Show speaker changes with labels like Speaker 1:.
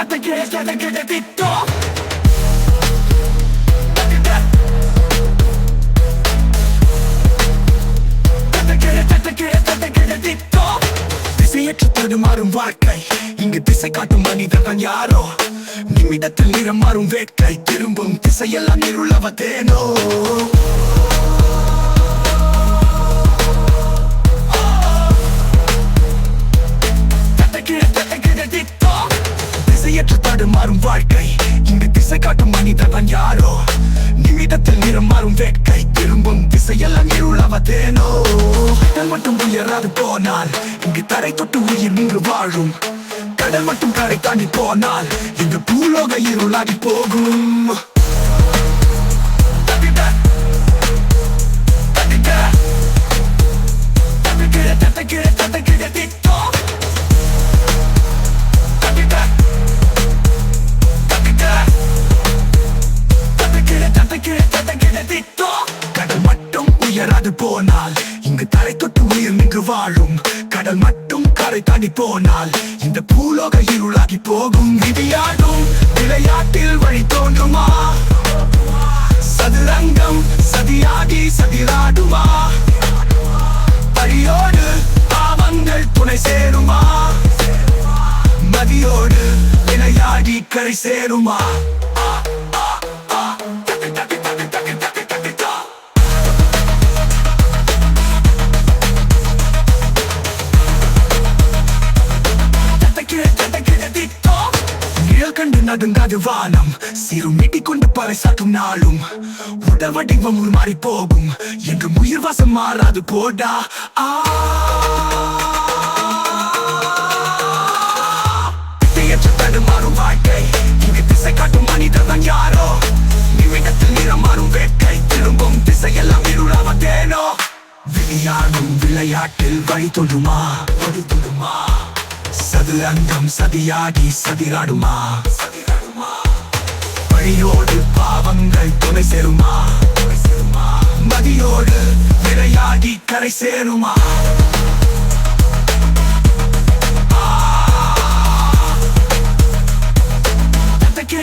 Speaker 1: திட்டம் திசையற்ற தடுமாறும் வாழ்க்கை இங்கு திசை காட்டும் மனிதன் யாரோ நிமிடத்தில் நிறம் மாறும் வேட்கை திரும்பும் திசையெல்லாம் இருளவ தேனோ இருளவதேனோ திசையற்ற தடுமாறும் வாழ்க்கை. இங்கு திசை காட்டும் மனிதன் யாரோ. நிமிடத்தில் நிறம் மாறும் வேட்கை. திரும்பும் திசையெல்லாம் இருளவதேனோ. கடல் மட்டும் உயராது போனால் இங்கு தரை தொட்டு உயிர் நின்று வாழும். கடல் மட்டும் கரை தாண்டி போனால் இங்கு பூலோக இருளாகி போகும். தப்பிக்கிற, தப்பிக்கிற, தப்பிக்கிற கடல் மட்டும் உயராது போனால் இங்கு தரை தொட்டு உயிர் நின்று வாழும். கடல் மட்டும் கரை தாண்டி போனால் இந்த பூலோக இருளாகி போகும். விதியாடும் விளையாட்டில் வழி தோன்றுமா? சதுரங்கம் சதியாகி சதிராடுமா? பழியோடு பாவங்கள் துணை சேருமா? மதியோடு விளையாடி கரை சேருமா? நடுங்காது வானம் சிறுமிட்டி கொண்டு பறைசாட்டும் நாளும். உடல் வடிவம் உருமாறி போகும். என்று உயிர் வாசம் மாறாது போடா. ஆ. தடுமாறும் வாழ்க்கை. இங்கு திசை காட்டும் மனிதன் யாரோ? நிமிடத்தில் நிறம் மாறும் வேட்கை. திரும்பும் திசையெல்லாம் இருளாவதேனோ? விளையாடும் விளையாட்டில் வழி தொழுமா வழி தொழுமா சதுரங்கம் சதியாடி சதிராடுமா? பழியோடு பாவங்கள் துணை சேருமா? மதியோடு விளையாடி கரை சேருமா? தத்தக்கிற,